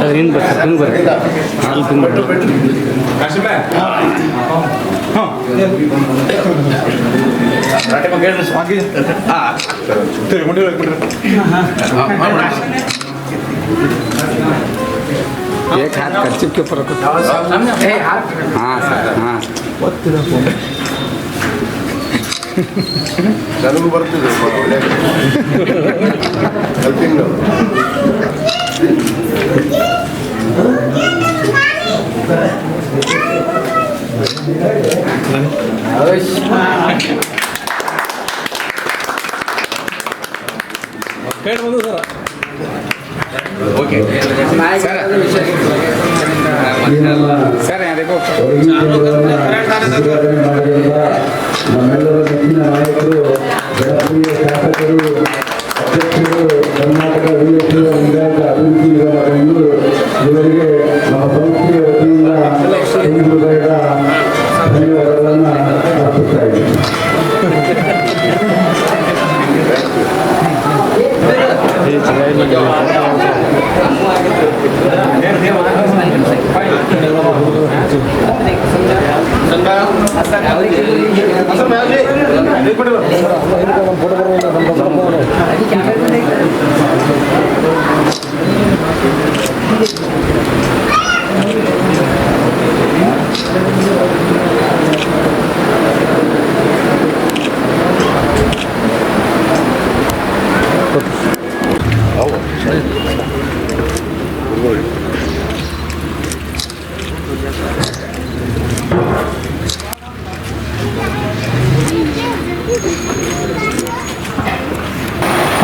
Sir ಹಿಂಗೆ ಬರ್ತಾರೆ ಹಿಂಗೆ ಬರ್ತಾರೆ ಅಲ್ಲಿ ಹಿಂಗೆ ಬರ್ತಾರೆ एक हाथ कर्चिप के ऊपर रखो हाँ सर हाँ ನನಗೂ ಬರ್ತಿದೆ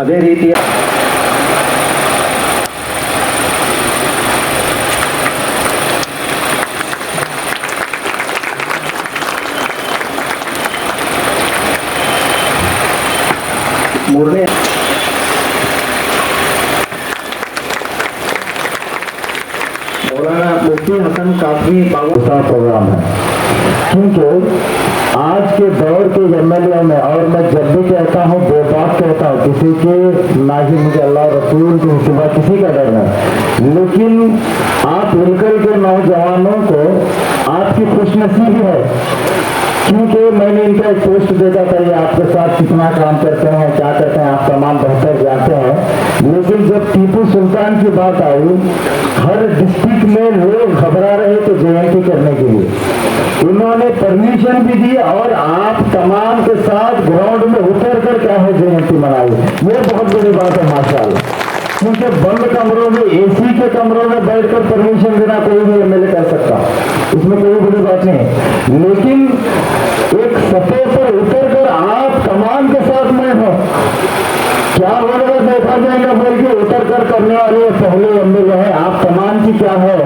ಅದೇ ರೀತಿಯ ಮೂರನೇ मौलाना मुफ्ती हसन काफी बाबा प्रोग्राम है क्योंकि आज के दौर के एम में और मैं जब भी कहता हूँ बेबाक कहता हूँ किसी के ना ही मुझे अल्लाह रसूल की सिवा किसी का डर है लेकिन आप मिलकर के नौजवानों को आपकी खुशनसीबी है। क्योंकि मैंने इनका एक पोस्ट देखा था, ये आपके साथ कितना काम करते हैं, क्या करते हैं, आप तमाम बेहतर जानते हैं। लेकिन जब टीपू सुल्तान की बात आई, हर डिस्ट्रिक्ट में लोग घबरा रहे थे जयंती करने के लिए। उन्होंने परमिशन भी दी और आप तमाम के साथ है जयंती मनाई। ये बहुत बड़ी बात है, माशाल्लाह। क्योंकि बंद कमरों में, एसी के कमरों में बैठकर परमिशन देना कोई भी एमएलए कर सकता। इसमें कोई बड़ी बात नहीं लेकिन एक सतह पर उतर कर आप तमाम के साथ में हो, क्या होगा देखा जाएगा बल्कि उतर कर करने वाले पहले एमएलए हैं? आप तमाम की क्या है?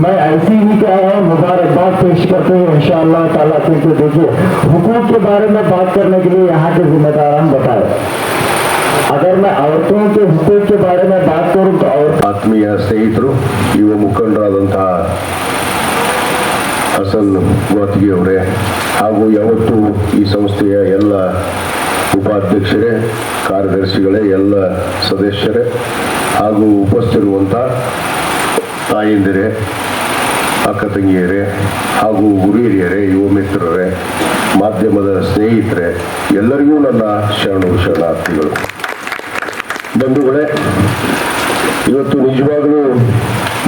मैं ऐसी ही क्या है? मुबारकबाद पेश करते हैं इंशाअल्लाह ताला, क्योंकि देखिए हुकूक के बारे में बात करने के लिए यहाँ के जिम्मेदार हम बताए। अगर मैं औरतों के हुकूक के बारे में बात करूं तो और ಆತ್ಮೀಯ ಸ್ನೇಹಿತರು ಯುವ ಮುಖಂಡರಾದಂತಹ ಹಸನ್ ವಾತಿಗೆ ಅವರೇ ಹಾಗೂ ಯಾವತ್ತು ಈ ಸಂಸ್ಥೆಯ ಎಲ್ಲ ಉಪಾಧ್ಯಕ್ಷರೇ ಕಾರ್ಯದರ್ಶಿಗಳೇ ಎಲ್ಲ ಸದಸ್ಯರೇ ಹಾಗೂ ಉಪಸ್ಥಿರುವಂಥ ತಾಯಂದಿರೇ ಅಕ್ಕ ತಂಗಿಯರೇ ಹಾಗೂ ಗುರಿಹಿರಿಯರೇ ಯುವ ಮಿತ್ರರೇ ಮಾಧ್ಯಮದ ಸ್ನೇಹಿತರೆ ಎಲ್ಲರಿಗೂ ನನ್ನ ಶರಣು ಶರಣಾರ್ಥಿಗಳು ಬಂಧುಗಳೇ, ಇವತ್ತು ನಿಜವಾಗಲೂ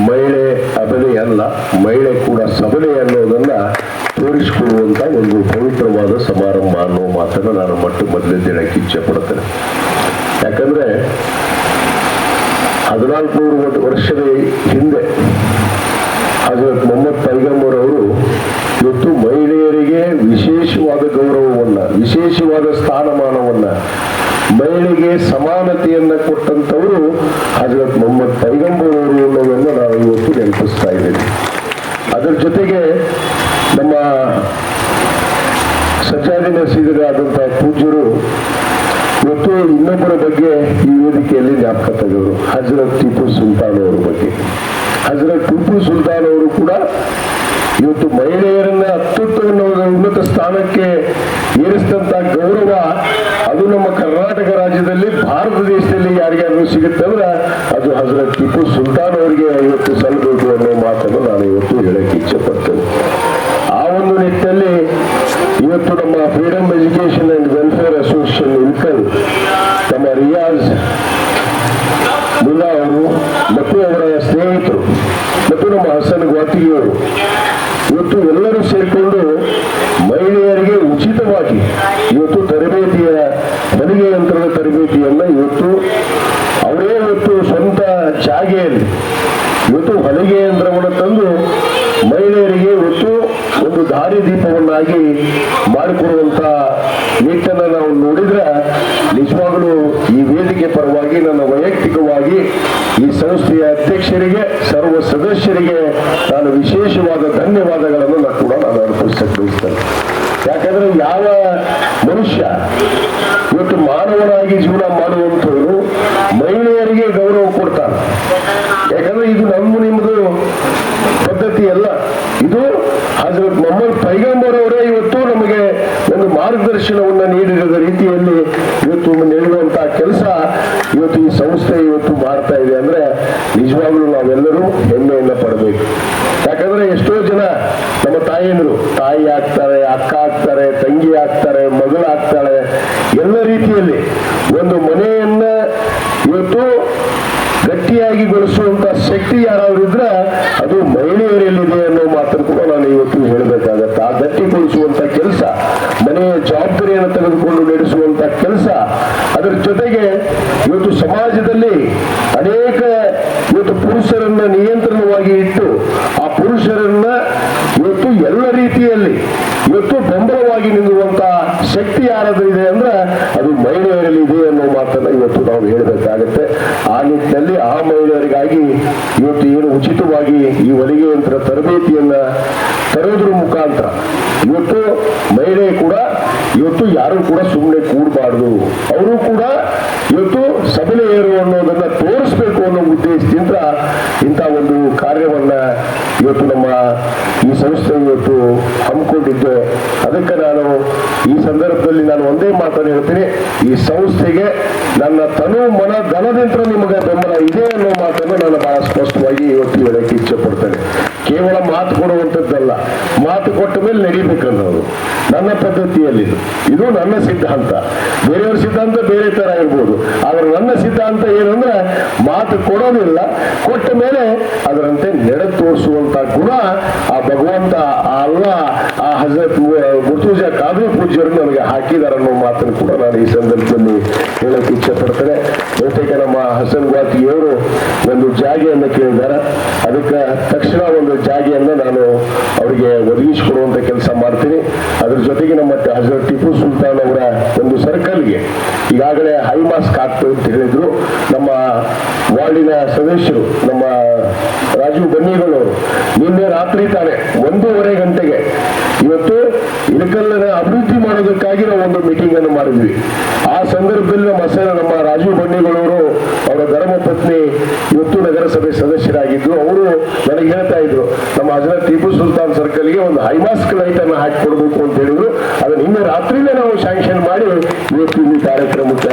ಮಹಿಳೆ ಅಬಲೆ ಅಲ್ಲ, ಮಹಿಳೆ ಕೂಡ ಸಬಲೆ ಅನ್ನೋದನ್ನ ತೋರಿಸಿಕೊಡುವಂತ ಒಂದು ಪವಿತ್ರವಾದ ಸಮಾರಂಭ ಅನ್ನೋ ಮಾತನ್ನ ನಾನು ಮಟ್ಟು ಮೊದಲೇ ಹೇಳಕ್ಕೆ ಇಚ್ಛೆ ಪಡ್ತೇನೆ ಯಾಕಂದ್ರೆ ಹದಿನಾಲ್ಕು ವರ್ಷದ ಹಿಂದೆ ಹಜರತ್ ಮೊಹಮ್ಮದ್ ಪೈಗಂಬರ್ ಅವರು ಇವತ್ತು ಮಹಿಳೆಯರಿಗೆ ವಿಶೇಷವಾದ ಗೌರವವನ್ನ, ವಿಶೇಷವಾದ ಸ್ಥಾನಮಾನವನ್ನ ಮಹಿಳೆಗೆ ಸಮಾನತೆಯನ್ನ ಕೊಟ್ಟಂತವರು ಹಜರತ್ ಮೊಹಮ್ಮದ್ ಪೈಗಂಬರವರು ಅನ್ನೋದನ್ನು ನಾವು ಇವತ್ತು ನೆನಪಿಸ್ತಾ ಇದ್ದೇವೆ. ಅದರ ಜೊತೆಗೆ ನಮ್ಮ ಸಜ್ಜಾದಿ ನಸೀದರಾದಂತಹ ಪೂಜ್ಯರು ಮತ್ತು ಇನ್ನೊಬ್ಬರ ಬಗ್ಗೆ ಈ ವೇದಿಕೆಯಲ್ಲಿ ಜ್ಞಾಪಕ ತೆಗೆದರು. ಹಜರತ್ ಟಿಪ್ಪು ಸುಲ್ತಾನ್ ಅವರ ಬಗ್ಗೆ. ಹಜರತ್ ಟಿಪ್ಪು ಸುಲ್ತಾನ್ ಅವರು ಕೂಡ ಇವತ್ತು ಮಹಿಳೆಯರನ್ನ ಅತ್ಯುತ್ತಮ ಉನ್ನತ ಸ್ಥಾನಕ್ಕೆ ಏರಿಸಿದಂತಹ ಗೌರವ ನಮ್ಮ ಕರ್ನಾಟಕ ರಾಜ್ಯದಲ್ಲಿ ಭಾರತ ದೇಶದಲ್ಲಿ ಯಾರಿಗಾದ್ರೂ ಸಿಗುತ್ತಂದ್ರೆ ಅದು ಹಜರತ್ ಟಿಪ್ಪು ಸುಲ್ತಾನ್ ಅವರಿಗೆ ಇವತ್ತು ಸಲ್ಲಬೇಕು ಅನ್ನೋ ಮಾತನ್ನು ನಾನು ಇವತ್ತು ಹೇಳಕ್ಕೆ ಇಚ್ಛೆ ಪಡ್ತೇನೆ ಆ ಒಂದು ನಿಟ್ಟಿನಲ್ಲಿ ಇವತ್ತು ನಮ್ಮ freedom education and welfare association ಇನ್ಕಲ್ ನಮ್ಮ ರಿಯಾಜ್ ಮುಲ್ಲಾ ಅವರು ಮತ್ತು ಅವರ ಸ್ನೇಹಿತರು ಮತ್ತು ನಮ್ಮ ಹಸನ್ ಗ್ವಾಟಿಯವರು ಇವತ್ತು ಎಲ್ಲರೂ ಸೇರಿಕೊಂಡು ಮಹಿಳೆಯರಿಗೆ ಉಚಿತವಾಗಿ ಇವತ್ತು ತರಬೇತಿಯ ಹೊಲಿಗೆ ಯಂತ್ರದ ತರಬೇತಿಯನ್ನ ಇವತ್ತು ಅವರೇ ಇವತ್ತು ಸ್ವಂತ ಜಾಗೆಯಲ್ಲಿ ಇವತ್ತು ಹೊಲಿಗೆ ಯಂತ್ರವನ್ನು ತಂದು ಮಹಿಳೆಯರಿಗೆ ಇವತ್ತು ಒಂದು ದಾರಿದೀಪವನ್ನಾಗಿ ಮಾಡಿಕೊಡುವಂತ ನಿಟ್ಟನ್ನು ನಾವು ನೋಡಿದ್ರೆ ನಿಜವಾಗಲೂ ಈ ವೇದಿಕೆ ಪರವಾಗಿ ನನ್ನ ವೈಯಕ್ತಿಕವಾಗಿ ಈ ಸಂಸ್ಥೆಯ ಅಧ್ಯಕ್ಷರಿಗೆ ಸರ್ವ ಸದಸ್ಯರಿಗೆ ನಾನು ವಿಶೇಷವಾದ ಧನ್ಯವಾದಗಳನ್ನು ನಾನು ಕೂಡ ನಾನು ಅರ್ಪಿಸಕ್ಕೆ ಬಯಸ್ತೇನೆ. ಯಾಕಂದ್ರೆ ಯಾವ ಮನುಷ್ಯ ಇವತ್ತು ಮಾನವನಾಗಿ ಜೀವನ ಮಾಡುವಂಥವ್ರು ಮಹಿಳೆಯರಿಗೆ ಗೌರವ ಕೊಡ್ತಾರೆ ಯಾಕಂದ್ರೆ ಇದು ನಮ್ಮ ನಿಮ್ಮದು ಪದ್ಧತಿ ಅಲ್ಲ. ಇದು ಹಜರತ್ ಮೊಹಮ್ಮದ್ ಪೈಗಂಬರ್ ಅವರೇ ಇವತ್ತು ನಮಗೆ ಒಂದು ಮಾರ್ಗದರ್ಶನವನ್ನು ನೀಡಿರದ ರೀತಿಯಲ್ಲಿ ಇವತ್ತು ನೀಡುವಂತಹ ಕೆಲಸ ಇವತ್ತು ಈ ಸಂಸ್ಥೆ ಇವತ್ತು ಮಾಡ್ತಾ ಇದೆ. ಅಂದ್ರೆ ನಿಜವಾಗ್ಲೂ ನಾವೆಲ್ಲರೂ ಹೆಮ್ಮೆಯನ್ನ ಪಡಬೇಕು. ಯಾಕಂದ್ರೆ ಎಷ್ಟೋ ಜನ ನಮ್ಮ ತಾಯಿಯಂದ್ರು ತಾಯಿ ಆಗ್ತಾರೆ, ಅಕ್ಕ ಆಗ್ತಾರೆ, ತಂಗಿ ಆಗ್ತಾರೆ ಮಗಳಾಗ್ತಾಳೆ ಎಲ್ಲ ರೀತಿಯಲ್ಲಿ ಒಂದು ಮನೆಯನ್ನ ಇವತ್ತು ಗಟ್ಟಿಯಾಗಿ ಬೆಳೆಸುವಂತ ಶಕ್ತಿ ಯಾರಾದ್ರೂ ಇದ್ರೆ ಅದು ಮಹಿಳೆಯರಲ್ಲಿದೆ ಅನ್ನೋ ಮಾತ್ರ ಕೂಡ ನಾನು ಇವತ್ತು ಹೇಳಬೇಕಾಗತ್ತೆ. ಆ ಗಟ್ಟಿಗೊಳಿಸುವಂತ ಕೆಲಸ, ಮನೆಯ ಜವಾಬ್ದಾರಿಯನ್ನು ತೆಗೆದುಕೊಂಡು ನಡೆಸುವಂತ ಕೆಲಸ, ಅದರ ಜೊತೆಗೆ ಇವತ್ತು ಸಮಾಜದಲ್ಲಿ ಅನೇಕ ಇವತ್ತು ಪುರುಷರನ್ನ ನಿಯಂತ್ರಣವಾಗಿ ಇಟ್ಟು ಆ ಪುರುಷರನ್ನ ಇವತ್ತು ಎಲ್ಲ ರೀತಿಯಲ್ಲಿ ಇವತ್ತು ಬೆಂಬಲವಾಗಿ ನಿಲ್ಲುವಂತ ಶಕ್ತಿ ಯಾರಾದ್ರೂ ಇದೆ ಅಂದ್ರೆ ಅದು ಮಹಿಳೆಯರಲ್ಲಿ ಇದೆ ಅನ್ನೋ ಮಾತನ್ನ ಇವತ್ತು ನಾವು ಹೇಳಬೇಕಾಗತ್ತೆ. ಆ ನಿಟ್ಟಿನಲ್ಲಿ ಆ ಮಹಿಳೆಯರಿಗಾಗಿ ಇವತ್ತು ಏನು ಉಚಿತವಾಗಿ ಈ ಹೊಲಿಗೆ ಯಂತ್ರ ತರಬೇತಿಯನ್ನ ತರೋದ್ರ ಮುಖಾಂತರ ಇವತ್ತು ಮಹಿಳೆ ಕೂಡ, ಇವತ್ತು ಯಾರು ಕೂಡ ಸುಮ್ಮನೆ ಕೂಡಬಾರ್ದು. ಅವರು ಕೂಡ ಇವತ್ತು ಸಬಲೆಯರು ಅನ್ನೋದನ್ನ ತೋರಿಸ್ಬೇಕು ಅನ್ನೋ ಉದ್ದೇಶದಿಂದ ಇಂಥ ಒಂದು ಕಾರ್ಯವನ್ನ ಇವತ್ತು ನಮ್ಮ ಈ ಸಂಸ್ಥೆ ಇವತ್ತು ಹಮ್ಮಿಕೊಂಡಿದ್ದೆ. ಅದಕ್ಕೆ ನಾನು ಈ ಸಂದರ್ಭದಲ್ಲಿ ನಾನು ಒಂದೇ ಮಾತನ್ನು ಹೇಳ್ತೀನಿ. ಈ ಸಂಸ್ಥೆಗೆ ನನ್ನ ತನು ಮನ ಧನದಿಂದ ನಿಮಗೆ ಬೆಂಬಲ ಇದೆ ಅನ್ನೋ ಮಾತನ್ನು ನಾನು ಬಹಳ ಸ್ಪಷ್ಟವಾಗಿ ಇವತ್ತು ಹೇಳಕ್ಕೆ ಇಚ್ಛೆ ಪಡ್ತೇನೆ. ಕೇವಲ ಮಾತು ಕೊಡುವಂಥದ್ದಲ್ಲ ಮಾತು ಕೊಟ್ಟ ಮೇಲೆ ನಡಿಬೇಕನ್ನೋದು. ನನ್ನ ಪದ್ಧತಿಯಲ್ಲಿ ಇದು. ನನ್ನ ಸಿದ್ಧಾಂತ. ಬೇರೆಯವ್ರ ಸಿದ್ಧಾಂತ ಬೇರೆ ತರ ಇರ್ಬೋದು. ಆದ್ರೆ ನನ್ನ ಸಿದ್ಧಾಂತ ಏನಂದ್ರೆ ಮಾತು ಕೊಡೋದಿಲ್ಲ, ಕೊಟ್ಟ ಮೇಲೆ ಅದರಂತೆ ನೆಡೆ ತೋರಿಸುವಂತ ಗುಣ ಭಗವಂತ, ಅಲ್ಲ, ಆ ಹಜರತ್ ಮುರ್ತುಜ ಕಾದ್ರಿ ಪೂಜ್ಯರು ನನಗೆ ಹಾಕಿದಾರೆ ಅನ್ನೋ ಮಾತನ್ನು ಕೂಡ ನಾನು ಈ ಸಂದರ್ಭದಲ್ಲಿ ಹೇಳಕ್ಕೆ ಇಚ್ಛೆ ಪಡ್ತೇನೆ ಬಹುತೇಕ ನಮ್ಮ ಹಸನ್ ಗಾತಿಯವರು ಒಂದು ಜಾಗೆಯನ್ನು ಕೇಳಿದ್ದಾರೆ. ಅದಕ್ಕೆ ತಕ್ಷಣ ಒಂದು ಜಾಗೆಯನ್ನು ನಾನು ಅವರಿಗೆ ಒದಗಿಸಿಕೊಡುವಂತ ಕೆಲಸ ಮಾಡ್ತೀನಿ. ಅದ್ರ ಜೊತೆಗೆ ನಮ್ಮ ಹಜರತ್ ಟಿಪ್ಪು ಸುಲ್ತಾನ್ ಅವರ ಒಂದು ಸರ್ಕಲ್ಗೆ ಈಗಾಗಲೇ ಹೈ ಮಾಸ್ಕ್ ಹಾಕ್ತು ಅಂತ ಹೇಳಿದ್ರು. ನಮ್ಮ ವಾರ್ಡಿನ ಸದಸ್ಯರು, ನಮ್ಮ ರಾಜೀವ್ ಬನ್ನಿಗಳವರು ನಿನ್ನೆ ರಾತ್ರಿ ತಾನೆ ಒಂದೂವರೆ ಗಂಟೆಗೆ. ಇವತ್ತು ಇಳಕಲ್ಲನ ಅಭಿವೃದ್ಧಿ ಮಾಡೋದಕ್ಕಾಗಿ ನಾವು ಒಂದು ಮೀಟಿಂಗ್ ಅನ್ನು ಮಾಡಿದ್ವಿ ಆ ಸಂದರ್ಭದಲ್ಲಿ ನಮ್ಮ ಹೆಸರ ನಮ್ಮ ರಾಜೀವ್ ಬಂಡಿಗಳವರು ಅವರ ಧರ್ಮ ಪತ್ನಿ ಇವತ್ತು ನಗರಸಭೆ ಸದಸ್ಯರಾಗಿದ್ದು ಅವರು ನನಗೆ ಹೇಳ್ತಾ ಇದ್ರು ನಮ್ಮ ಹಜರತ್ ಟಿಪ್ಪು ಸರ್ಕಲ್ಗೆ ಒಂದು ಹೈಮಾಸ್ಕ್ ಲೈಟ್ ಅನ್ನು ಹಾಕಿ ಕೊಡಬೇಕು ಅಂತ ಹೇಳಿದ್ರು. ಅದನ್ನ ನಿನ್ನೆ ರಾತ್ರಿನೇ ನಾವು ಶಾಂಕ್ಷನ್ ಮಾಡಿ ಇವತ್ತು ಈ ಕಾರ್ಯಕ್ರಮಕ್ಕೆ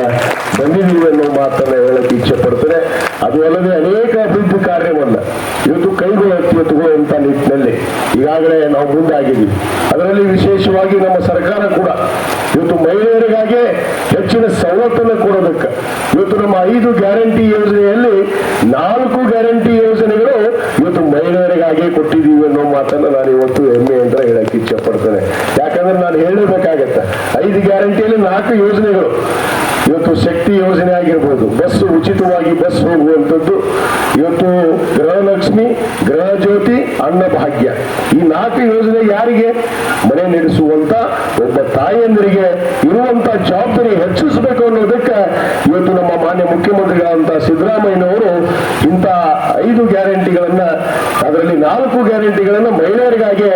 ಬಂದಿದ್ದೀವಿ ಅನ್ನೋ ಮಾತನ್ನ ಹೇಳಕ್ಕೆ ಇಚ್ಛೆ ಪಡ್ತಾರೆ ಅದು ಅಲ್ಲದೆ ಅನೇಕ ಅಭಿವೃದ್ಧಿ ಕಾರ್ಯವನ್ನ ಇವತ್ತು ಕೈಗೊಳ್ಳುವಂತ ನಿಟ್ಟಿನಲ್ಲಿ ಈಗಾಗಲೇ ನಾವು ಮುಂದಾಗಿದ್ದೀವಿ. ಅದರಲ್ಲಿ ವಿಶೇಷವಾಗಿ ನಮ್ಮ ಸರ್ಕಾರ ಕೂಡ ಇವತ್ತು ಮಹಿಳೆಯರಿಗಾಗಿ ಹೆಚ್ಚಿನ ಸವಲತ್ತನ್ನು ಕೊಡೋದಕ್ಕೆ ಇವತ್ತು ನಮ್ಮ ಐದು ಗ್ಯಾರಂಟಿ ಯೋಜನೆಯಲ್ಲಿ ನಾಲ್ಕು ಗ್ಯಾರಂಟಿ ಮಹಿಳೆಯರಿಗಾಗಿ ಕೊಟ್ಟಿದ್ದೀವಿ ಅನ್ನೋ ಮಾತನ್ನ ನಾನು ಇವತ್ತು ಹೆಮ್ಮೆ ಅಂತ ಹೇಳಕ್ಕೆ ಇಚ್ಛೆ ಪಡ್ತೇನೆ. ಯಾಕಂದ್ರೆ ನಾನು ಹೇಳಬೇಕಾಗತ್ತೆ. ಐದು ಗ್ಯಾರಂಟಿಯಲ್ಲಿ ನಾಲ್ಕು ಯೋಜನೆಗಳು. ಇವತ್ತು ಶಕ್ತಿ ಯೋಜನೆ ಆಗಿರ್ಬೋದು. ಬಸ್ ಉಚಿತವಾಗಿ ಬಸ್ ಹೋಗುವಂಥದ್ದು ಇವತ್ತು ಗೃಹಲಕ್ಷ್ಮಿ ಗೃಹ ಜ್ಯೋತಿ ಅನ್ನ ಭಾಗ್ಯ. ಈ ನಾಲ್ಕು ಯೋಜನೆ ಯಾರಿಗೆ? ಮನೆ ನಡೆಸುವಂತ ಒಬ್ಬ ತಾಯಿಯಂದರಿಗೆ ಇರುವಂತ ಜವಾಬ್ದಾರಿ ಹೆಚ್ಚಿಸಬೇಕು ಅನ್ನೋದಕ್ಕೆ ಇವತ್ತು ನಮ್ಮ ಮಾನ್ಯ ಮುಖ್ಯಮಂತ್ರಿಗಳಾದಂತಹ ಸಿದ್ದರಾಮಯ್ಯನವರು ಇಂಥ ಐದು ಗ್ಯಾರಂಟಿಗಳನ್ನ, ಅದರಲ್ಲಿ ನಾಲ್ಕು ಗ್ಯಾರಂಟಿಗಳನ್ನ ಮಹಿಳೆಯರಿಗಾಗಿ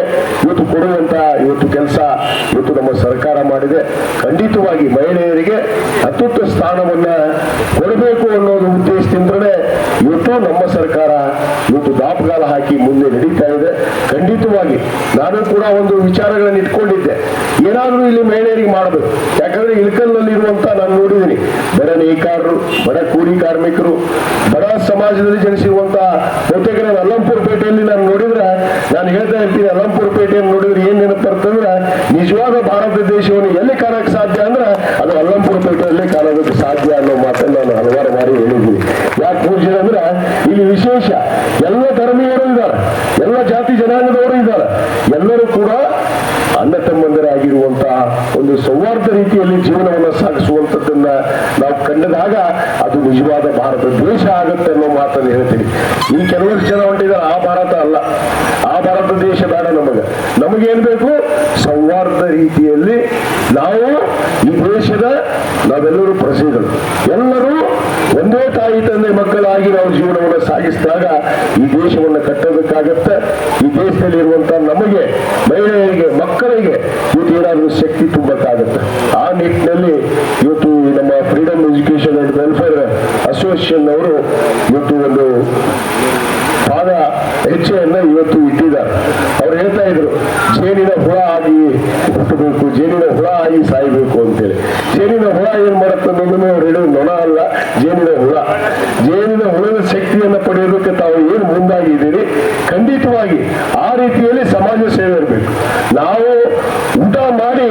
ಇವತ್ತು ಕೊಡುವಂತ ಇವತ್ತು ಕೆಲಸ ಇವತ್ತು ನಮ್ಮ ಸರ್ಕಾರ ಮಾಡಿದೆ. ಖಂಡಿತವಾಗಿ ಮಹಿಳೆಯರಿಗೆ ಅತ್ಯುತ್ತ ಸ್ಥಾನವನ್ನ ಕೊಡಬೇಕು ಅನ್ನೋದು ಉದ್ದೇಶದಿಂದಲೇ ಇವತ್ತು ನಮ್ಮ ಸರ್ಕಾರ ಇವತ್ತು ದಾಪುಗಾಲ ಹಾಕಿ ಮುಂದೆ ನಡೀತಾ ಇದೆ. ಖಂಡಿತವಾಗಿ ನಾನು ಕೂಡ ಒಂದು ವಿಚಾರಗಳನ್ನು ಇಟ್ಕೊಂಡಿದ್ದೆ. ಏನಾದರೂ ಇಲ್ಲಿ ಮಹಿಳೆಯರಿಗೆ ಮಾಡಬೇಕು. ಯಾಕಂದ್ರೆ ಇಳಕಲ್ನಲ್ಲಿ ಇರುವಂತ ನಾನು ನೋಡಿದ್ದೀನಿ. ಬಡ ನೇಕಾರರು, ಬಡ ಕೂಲಿ ಕಾರ್ಮಿಕರು, ಬಡ ಸಮಾಜದಲ್ಲಿ ಜನಿಸಿರುವಂತಹ ಬಹುತೇಕ ನಾನು ಅಲ್ಲಂಪುರ ಪೇಟೆಯಲ್ಲಿ ನಾನು ನೋಡಿದ್ರೆ, ನಾನು ಹೇಳ್ತಾ ಇರ್ತೀನಿ ಅಲ್ಲಂಪುರ ಪೇಟೆಯನ್ನು ನೋಡಿದ್ರೆ ಏನ್ ನೆನಪು ನಿಜವಾದ ಭಾರತ ದೇಶವನ್ನು ಎಲ್ಲಿ ಕಾಣಕ್ಕೆ ಸಾಧ್ಯ ಅಂದ್ರೆ ಅದು ಅಲ್ಲಂಪುರ ಪೇಟೆಯಲ್ಲಿ ಕಾಣೋದಕ್ಕೆ ಸಾಧ್ಯ ಅನ್ನೋ ಹಲವಾರು ಬಾರಿ ಹೇಳಿದ್ವಿ ಯಾಕೆ ಪೂಜ್ಯರು ಅಂದ್ರೆ ಇಲ್ಲಿ ವಿಶೇಷ, ಎಲ್ಲ ಧರ್ಮೀಯರು ಇದ್ದಾರೆ, ಎಲ್ಲ ಜಾತಿ ಜನಾಂಗದವರು ಇದ್ದಾರೆ. ಎಲ್ಲರೂ ಕೂಡ ಅಣ್ಣ ತಮ್ಮಂದರಾಗಿರುವಂತಹ ಒಂದು ಸೌಹಾರ್ದ ರೀತಿಯಲ್ಲಿ ಜೀವನವನ್ನು ಸಾಗಿಸುವಂತದ್ದನ್ನ ನಾವು ಕಂಡದಾಗ ಅದು ನಿಜವಾದ ಭಾರತ ದೇಶ ಆಗುತ್ತೆ ಅನ್ನೋ ಮಾತನ್ನು ಹೇಳ್ತೀನಿ. ಈ ಕೆಲವರು ಜನ ಹೊಂಟಿದ್ದಾರೆ, ಆ ಭಾರತ ಅಲ್ಲ. ಆ ಭಾರತ ದೇಶ ಬೇಡ ನಮಗೆ. ನಮಗೇನ್ ಬೇಕು? ಸೌಹಾರ್ದ ರೀತಿಯಲ್ಲಿ ನಾವು ಈ ದೇಶದ ನಾವೆಲ್ಲರೂ ಪ್ರಜೆಗಳು. ಎಲ್ಲರೂ ಒಂದೇ ತಾಯಿ ತಂದೆ ಮಕ್ಕಳಾಗಿ ನಾವು ಜೀವನವನ್ನು ಸಾಗಿಸಿದಾಗ ಈ ದೇಶವನ್ನು ಕಟ್ಟೋದಕ್ಕಾಗತ್ತೆ ಈ ದೇಶದಲ್ಲಿ ಇರುವಂತಹ ನಮಗೆ, ಮಹಿಳೆಯರಿಗೆ, ಮಕ್ಕಳಿಗೆ ಇವತ್ತು ಏನಾದರೂ ಶಕ್ತಿ ತುಂಬಕ್ಕಾಗತ್ತೆ ಆ ನಿಟ್ಟಿನಲ್ಲಿ ಇವತ್ತು ನಮ್ಮ freedom education and welfare association ಅವರು ಇವತ್ತು ಒಂದು ಪಾದ ಹೆಜ್ಜೆಯನ್ನ ಇವತ್ತು ಇಟ್ಟಿದ್ದಾರೆ. ಅವ್ರು ಹೇಳ್ತಾ ಇದ್ರು ಹುಟ್ಟಬೇಕು ಜೇನಿನ ಹುಳ ಆಗಿ ಸಾಯ್ಬೇಕು ಅಂತೇಳಿ. ಜೇನಿನ ಹುಳ ಏನ್ ಮಾಡುತ್ತೆ ಅನ್ನೋದನ್ನು ಅವ್ರು ಹೇಳೋದು ನೊಣ ಅಲ್ಲ, ಜೇನಿನ ಹುಳ. ಜೇನಿನ ಹುಳದ ಶಕ್ತಿಯನ್ನ ಪಡೆಯೋದಕ್ಕೆ ತಾವು ಏನು ಮುಂದಾಗಿದ್ದೀರಿ ಖಂಡಿತವಾಗಿ ಆ ರೀತಿಯಲ್ಲಿ ಸಮಾಜ ಸೇವೆ ಇರಬೇಕು ನಾವು ಊಟ ಮಾಡಿ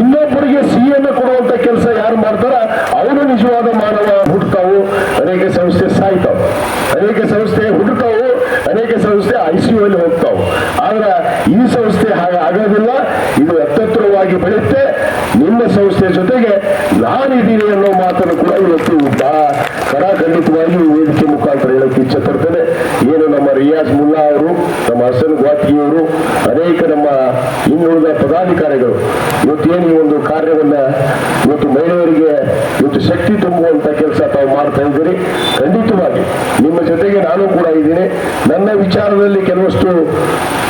ಇನ್ನೊಬ್ಬರಿಗೆ ಸಿಹಿಯನ್ನು ಕೊಡುವಂತ ಕೆಲಸ ಯಾರು ಮಾಡ್ತಾರ ಅವನು ನಿಜವಾದ ಮಾನವ ಹುಟ್ಟುತ್ತಾವು ಅನೇಕ ಸಂಸ್ಥೆ ಸಾಯ್ತಾವು ಅನೇಕ ಸಂಸ್ಥೆ ಹುಟ್ಟುತ್ತಾವು ಅನೇಕ ಸಂಸ್ಥೆ ಐಸಿಯು ಅಲ್ಲಿ ಹೋಗ್ತಾವು ಆದ್ರೆ ಈ ಸಂಸ್ಥೆ ಹಾಗೆ ಆಗೋದಿಲ್ಲ ಇದು ಎತ್ತರವಾಗಿ ಬೆಳೆಯುತ್ತೆ ನಿಮ್ಮ ಸಂಸ್ಥೆ ಜೊತೆಗೆ ನಾನಿದ್ದೀನಿ ಅನ್ನೋ ಮಾತನ್ನು ಕೂಡ ಇವತ್ತು ಈ ವೇದಿಕೆ ಮುಖಾಂತರ ಹೇಳಕ್ಕೆ ಇಚ್ಛೆ ಪಡ್ತೇನೆ ಏನು ನಮ್ಮ ರಿಯಾಜ್ ಮುಲ್ಲಾ ಅವರು, ನಮ್ಮ ಹಸನ್ ಅವರು, ಅನೇಕ ನಮ್ಮ ಇನ್ನುಳಿದ ಪದಾಧಿಕಾರಿಗಳು ಇವತ್ತೇನು ಈ ಒಂದು ಕಾರ್ಯವನ್ನ ಇವತ್ತು ಮಹಿಳೆಯರಿಗೆ ಇವತ್ತು ಶಕ್ತಿ ತುಂಬುವಂತ ಕೆಲಸ ತಾವು ಮಾಡ್ತಾ ಇದ್ದೀರಿ. ಖಂಡಿತವಾಗಿ ನಿಮ್ಮ ಜೊತೆಗೆ ನಾನು ಕೂಡ ಇದ್ದೀನಿ. ನನ್ನ ವಿಚಾರದಲ್ಲಿ ಕೆಲವಷ್ಟು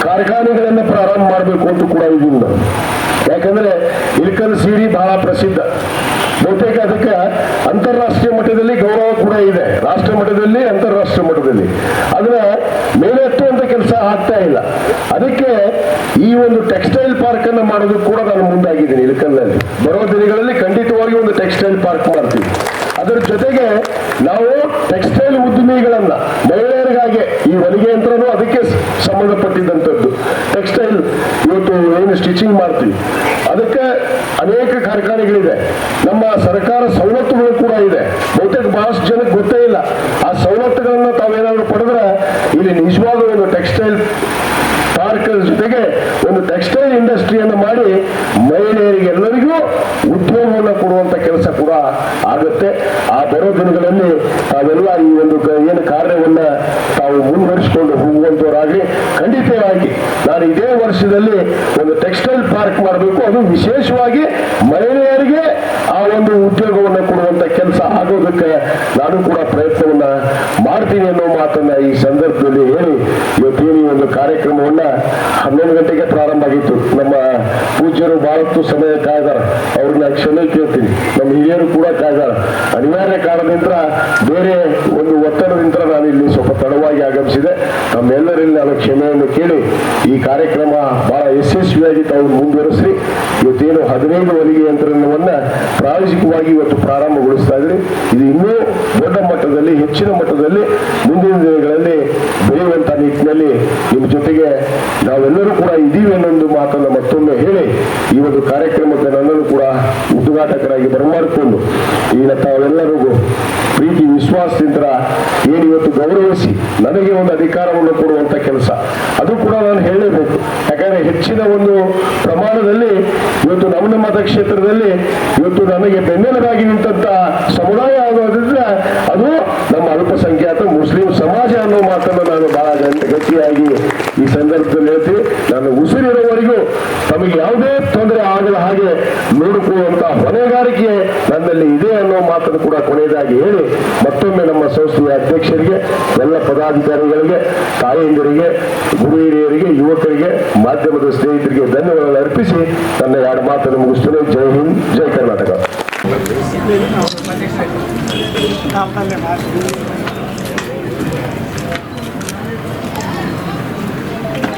ಕಾರ್ಖಾನೆಗಳನ್ನ ಪ್ರಾರಂಭ ಮಾಡಬೇಕು ಅಂತ ಕೂಡ ಇದ್ದೀನಿ. ನಾನು ಯಾಕಂದ್ರೆ ಇಳಕಲ್ ಸೀರಿ ಬಹಳ ಪ್ರಸಿದ್ಧ. ಬಹುತೇಕ ಅದಕ್ಕೆ ಅಂತಾರಾಷ್ಟ್ರೀಯ ಮಟ್ಟದಲ್ಲಿ ಗೌರವ ಕೂಡ ಇದೆ. ರಾಷ್ಟ್ರ ಮಟ್ಟದಲ್ಲಿ, ಅಂತಾರಾಷ್ಟ್ರೀಯ ಮಟ್ಟದಲ್ಲಿ. ಅದನ್ನ ಮೇಲೆತ್ತುವಂತ ಕೆಲಸ ಆಗ್ತಾ ಇಲ್ಲ. ಅದಕ್ಕೆ ಈ ಒಂದು ಟೆಕ್ಸ್ಟೈಲ್ ಪಾರ್ಕ್ ಅನ್ನ ಮಾಡೋದು ಕೂಡ ನಾನು ಮುಂದಾಗಿದ್ದೀನಿ ಇಳಕಲ್ನಲ್ಲಿ. ಬರುವ ದಿನಗಳಲ್ಲಿ ಖಂಡಿತವಾಗಿ ಒಂದು ಟೆಕ್ಸ್ಟೈಲ್ ಪಾರ್ಕ್ ಮಾಡ್ತೀವಿ. ಅದರ ಜೊತೆಗೆ ನಾವು ಟೆಕ್ಸ್ಟೈಲ್ ಉದ್ಯಮಿಗಳನ್ನ ಮಹಿಳೆಯರಿಗಾಗಿ ಈ ಹೊಲಿಗೆ ಯಂತ್ರನೂ ಅದಕ್ಕೆ ಸಂಬಂಧಪಟ್ಟಿದ್ದಂಥದ್ದು. ಟೆಕ್ಸ್ಟೈಲ್ ಇವತ್ತು ಏನು ಸ್ಟಿಚಿಂಗ್ ಮಾಡ್ತೀವಿ. ಅದಕ್ಕೆ ಅನೇಕ ಕಾರ್ಖಾನೆಗಳಿದೆ. ನಮ್ಮ ಸರ್ಕಾರ ಸವಲತ್ತುಗಳು ಕೂಡ ಇದೆ. ಬಹುತೇಕ ಬಹಳಷ್ಟು ಜನಕ್ಕೆ ಗೊತ್ತೇ ಇಲ್ಲ. ಆ ಸವಲತ್ತುಗಳನ್ನ ತಾವೇನಾದ್ರು ಪಡೆದ್ರೆ ಇಲ್ಲಿ ನಿಜವಾದ ಒಂದು ಟೆಕ್ಸ್ಟೈಲ್ ಪಾರ್ಕ್ ಜೊತೆಗೆ ಒಂದು ಟೆಕ್ಸ್ಟೈಲ್ ಇಂಡಸ್ಟ್ರಿಯನ್ನು ಮಾಡಿ ಮಹಿಳೆಯರಿಗೆಲ್ಲರಿಗೂ ಉದ್ಯೋಗವನ್ನು ಕೊಡುವಂತ ಕೆಲಸ ಕೂಡ ಆಗುತ್ತೆ. ಆ ಬರೋ ದಿನಗಳಲ್ಲಿ ತಾವೆಲ್ಲ ಈ ಒಂದು ಏನು ಕಾರ್ಯವನ್ನ ತಾವು ಮುಂದುವರಿಸಿಕೊಂಡು ಹೋಗುವಂತವರಾಗಿ ಖಂಡಿತವಾಗಿ ನಾನು ಇದೇ ವರ್ಷದಲ್ಲಿ ಒಂದು ಟೆಕ್ಸ್ಟೈಲ್ ಪಾರ್ಕ್ ಮಾಡಬೇಕು. ಅದು ವಿಶೇಷವಾಗಿ ಮಹಿಳೆಯರಿಗೆ ಆ ಒಂದು ಉದ್ಯೋಗವನ್ನು ಕೊಡುವಂತ ಕೆಲಸ ಆಗೋದಕ್ಕೆ ನಾನು ಕೂಡ ಪ್ರಯತ್ನವನ್ನ ಮಾಡ್ತೀನಿ ಅನ್ನೋ ಮಾತನ್ನ ಈ ಸಂದರ್ಭದಲ್ಲಿ ಹೇಳಿ ಇವತ್ತೇನು ಒಂದು ಕಾರ್ಯಕ್ರಮವನ್ನ ಹನ್ನೊಂದು ಗಂಟೆಗೆ ಪ್ರಾರಂಭ ಆಗಿತ್ತು. ನಮ್ಮ ಪೂಜ್ಯರು ಬಹಳಷ್ಟು ಸಮಯ ಕ್ಷಮೆ ಕೇಳ್ತೀನಿ. ನಮ್ಮ ಹಿರಿಯರು ಕೂಡ ಕಾಯ್ದಾರ. ಅನಿವಾರ್ಯ ಕಾರಣದಿಂದ ಬೇರೆ ಒಂದು ಒತ್ತಡದಿಂದ ನಾನು ಇಲ್ಲಿ ಸ್ವಲ್ಪ ತಡವಾಗಿ ಆಗಮಿಸಿದೆ. ನಮ್ಮೆಲ್ಲರಲ್ಲಿ ನಾನು ಕ್ಷಮೆಯನ್ನು ಕೇಳಿ ಈ ಕಾರ್ಯಕ್ರಮ ಬಹಳ ಯಶಸ್ವಿಯಾಗಿ ತಾವು ಮುಂದುವರಿಸ್ರಿ. ಇವತ್ತೇನು ಹದಿನೈದು ಹೊಲಿಗೆ ಯಂತ್ರಣವನ್ನ ಪ್ರಾಯೋಜಿಕವಾಗಿ ಇವತ್ತು ಪ್ರಾರಂಭಗೊಳಿಸ್ತಾ ಇದ್ರಿ. ಇದು ಇನ್ನೂ ದೊಡ್ಡ ಮಟ್ಟದಲ್ಲಿ, ಹೆಚ್ಚಿನ ಮಟ್ಟದಲ್ಲಿ ಮುಂದಿನ ದಿನಗಳಲ್ಲಿ ಬೆಳೆಯುವಂತಹ ನಿಟ್ಟಿನಲ್ಲಿ ನಾವೆಲ್ಲರೂ ಕೂಡ ಇದೀವಿ ಅನ್ನೊಂದು ಮಾತನ್ನು ಮತ್ತೊಮ್ಮೆ ಹೇಳಿ ಈ ಒಂದು ಕಾರ್ಯಕ್ರಮಕ್ಕೆ ನನ್ನನ್ನು ಕೂಡ ಉದ್ಘಾಟಕರಾಗಿ ಬರಮಾಡಿಕೊಂಡು ಈಗ ತಾವೆಲ್ಲರಿಗೂ ಪ್ರೀತಿ, ವಿಶ್ವಾಸದಿಂದ ಏನಿವತ್ತು ಗೌರವಿಸಿ ನನಗೆ ಒಂದು ಅಧಿಕಾರವನ್ನು ಕೊಡುವಂತ ಕೆಲಸ. ಅದು ಕೂಡ ನಾನು ಹೇಳಲೇಬೇಕು. ಯಾಕಂದ್ರೆ ಹೆಚ್ಚಿನ ಒಂದು ಪ್ರಮಾಣದಲ್ಲಿ ಇವತ್ತು ನಮ್ಮ ನಮ್ಮ ಮತಕ್ಷೇತ್ರದಲ್ಲಿ ಇವತ್ತು ನನಗೆ ಬೆನ್ನೆಲುಬಾಗಿ ನಿಂತ ಸಮುದಾಯ ಆಗೋದ್ರಿಂದ ಅದು ನಮ್ಮ ಅಲ್ಪಸಂಖ್ಯಾತ ಮುಸ್ಲಿಂ ಸಮಾಜ ಅನ್ನೋ ಮಾತನ್ನು ನಾನು ಬಹಳ ಗಂಟೆ ಗಟ್ಟಿಯಾಗಿ ಈ ಸಂದರ್ಭದಲ್ಲಿ ಹೇಳ್ತೀನಿ ನಾನು ಉಸಿರಿರುವವರೆಗೂ ತಮಗೆ ಯಾವುದೇ ತೊಂದರೆ ಆಗದ ಹಾಗೆ ನೋಡಿಕೊಳ್ಳುವಂತ ಹೊಣೆಗಾರಿಕೆ ನನ್ನಲ್ಲಿ ಇದೆ ಅನ್ನೋ ಮಾತನ್ನು ಕೂಡ ಕೊನೆಯದಾಗಿ ಹೇಳಿ, ಮತ್ತೊಮ್ಮೆ ನಮ್ಮ ಸಂಸ್ಥೆಯ ಅಧ್ಯಕ್ಷರಿಗೆ, ಎಲ್ಲ ಪದಾಧಿಕಾರಿಗಳಿಗೆ, ತಾಯಂದಿರಿಗೆ ಗುರು ಹಿರಿಯರಿಗೆ ಯುವಕರಿಗೆ, ಮಾಧ್ಯಮದ ಸ್ನೇಹಿತರಿಗೆ ಧನ್ಯವಾದಗಳು ಅರ್ಪಿಸಿ, ನನ್ನ ಎರಡು ಮಾತನ್ನು ಮುಗಿಸ್ತೇನೆ. ಜೈ ಹಿಂದ್, ಜೈ ಕರ್ನಾಟಕ.